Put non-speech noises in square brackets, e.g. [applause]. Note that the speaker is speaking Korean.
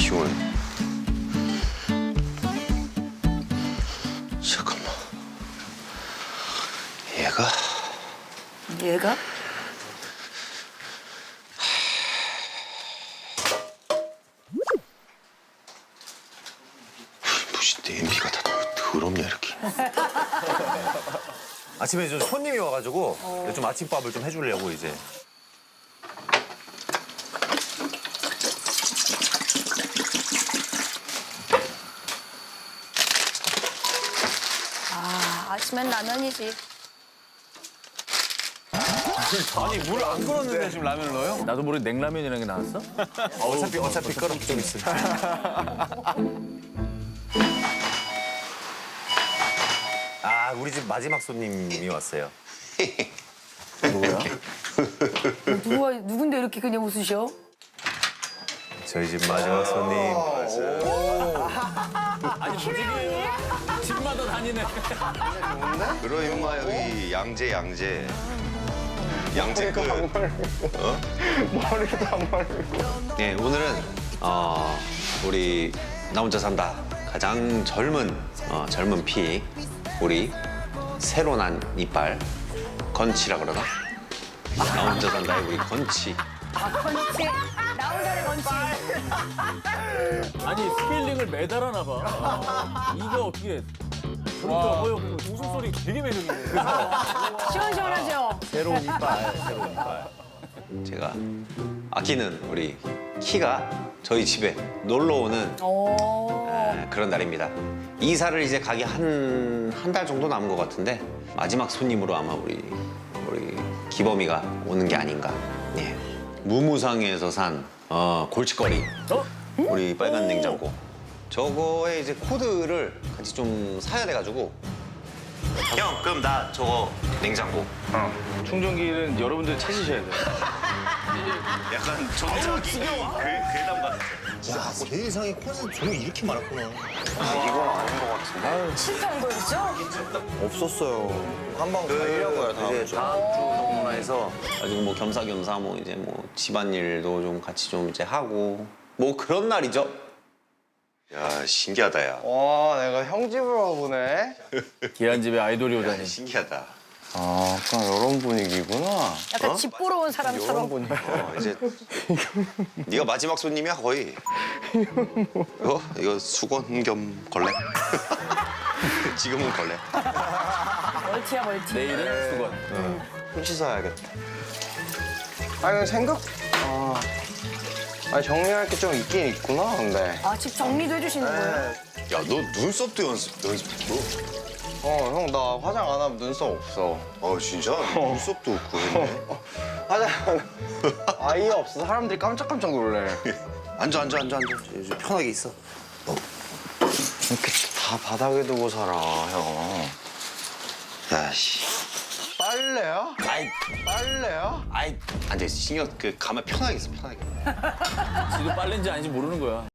시원해. 잠깐만. 얘가? 얘가? 무슨 냄비가 다 더럽냐 이렇게. 아침에 좀 손님이 와가지고 어. 좀 아침밥을 좀 해주려고 이제 아, 아침엔 라면이지. 아니 물 안 끓었는데 지금 라면을 넣어요? 나도 모르게 냉라면이라는 게 나왔어? 어차피 어차피 끓어 좀 있어. [laughs] 아 우리 집 마지막 손님이 왔어요. 누가 누군데 이렇게 그냥 웃으셔? 저희 집 마지막 손님. 집 마다 다니네. [laughs] 그러 임마 여기 양재 양재. 양재 끝. 어? 머리도 안 말리고. 네 오늘은 어, 우리 나 혼자 산다 가장 젊은 어, 젊은 피 우리 새로 난 이빨 건치라 그러나? 나 혼자 산다의 우리 건치. 건치 나 혼자의 건치. 아니 스케일링을 매달아나 봐. 이거 어떻게 저렇게 어여고 웃음소리 되게 매력있네. [laughs] 시원시원하죠? 새로운 이빨, 새로운 이빨. 제가 아끼는 우리 키가 저희 집에 놀러 오는 오. 에, 그런 날입니다. 이사를 이제 가기 한 한 달 정도 남은 것 같은데 마지막 손님으로 아마 우리 우리 기범이가 오는 게 아닌가. 예. 무무상에서 산 어, 골칫거리. 우리 빨간 냉장고. 저거에 이제 코드를 같이 좀 사야 돼가지고. 형, 그럼 나 저거 냉장고. 충전기는 여러분들 찾으셔야 돼요. [laughs] 약간 전자기 그 괴담 같아. 야, 세상에 콘센트 종이 이렇게 많았구나. 실패한 거였죠? 없었어요. 한방 가려고요 다음 이제 다음 주 해서 가지고 뭐 겸사겸사 뭐 이제 뭐 집안일도 좀 같이 좀 이제 하고 뭐 그런 날이죠. 야 신기하다 야. 와, 내가 형 집으로 와보네. 기한 집에 아이돌이 오다니. 신기하다. 아, 그냥 이런 분위기구나. 약간 집 보러 온 사람처럼. 분위기. 어, 이제 [laughs] 네가 마지막 손님이야 거의. 이거 [laughs] 이거 수건 겸 걸레. [laughs] 지금은 걸레. 멀티야 멀티. 내일은 수건. 손 씻어야겠다. 아, 이거 생각, 아, 아니, 정리할 게 좀 있긴 있구나, 근데. 아 집 정리도 해주시는 거예요? 야 너 눈썹도 연습 연습했어? 어, 형, 나 화장 안 하면 눈썹 없어. 어 진짜 눈썹도 없고 했네. [laughs] 화장 아예 없어. 사람들이 깜짝깜짝 놀래. [laughs] 앉아 앉아 앉아 앉아. 이제 편하게 있어. 이렇게 다 바닥에 두고 살아, 형. 야씨. 빨래야? 아이 빨래야? 아이 앉아 있어. 신경 그 가만 편하게 있어 편하게. 지도 빨래인지 아닌지 모르는 거야.